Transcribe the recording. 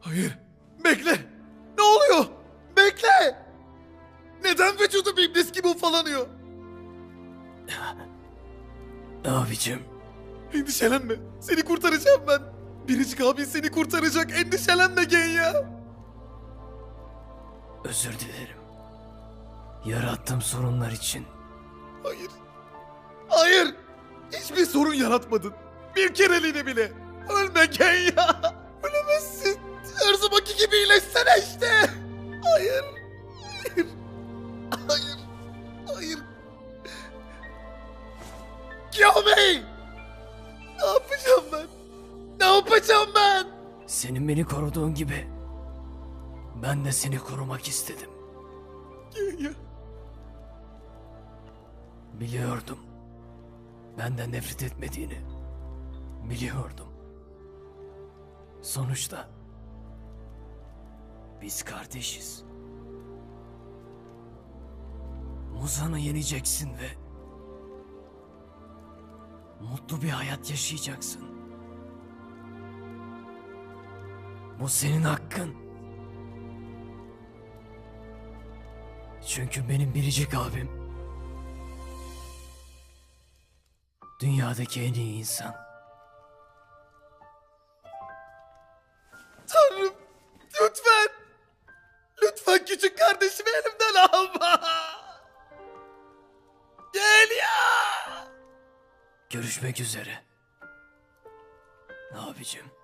Hayır. Bekle. Ne oluyor? Bekle. Neden vücudum iblis gibi ufalanıyor? Abicim, Endişelenme. Seni kurtaracağım ben. Biricik abin seni kurtaracak. Endişelenme Genya. özür dilerim. Yarattığım sorunlar için. Hayır. Hayır. Hiçbir sorun yaratmadın. Bir kereliğine bile. Ölme Genya. Ölemezsin. İyileşsene işte. Hayır. Hayır. Hayır. Hayır. Kiyomi! Ne yapacağım ben? Ne yapacağım ben? Senin beni koruduğun gibi ben de seni korumak istedim. Genya. Biliyordum. Benden nefret etmediğini. Biliyordum. Sonuçta biz kardeşiz. Muzan'ı yeneceksin ve mutlu bir hayat yaşayacaksın. Bu senin hakkın. Çünkü benim biricik abim dünyadaki en iyi insan. Küçük kardeşimi elimden alma. Genya. Görüşmek üzere. Abicim.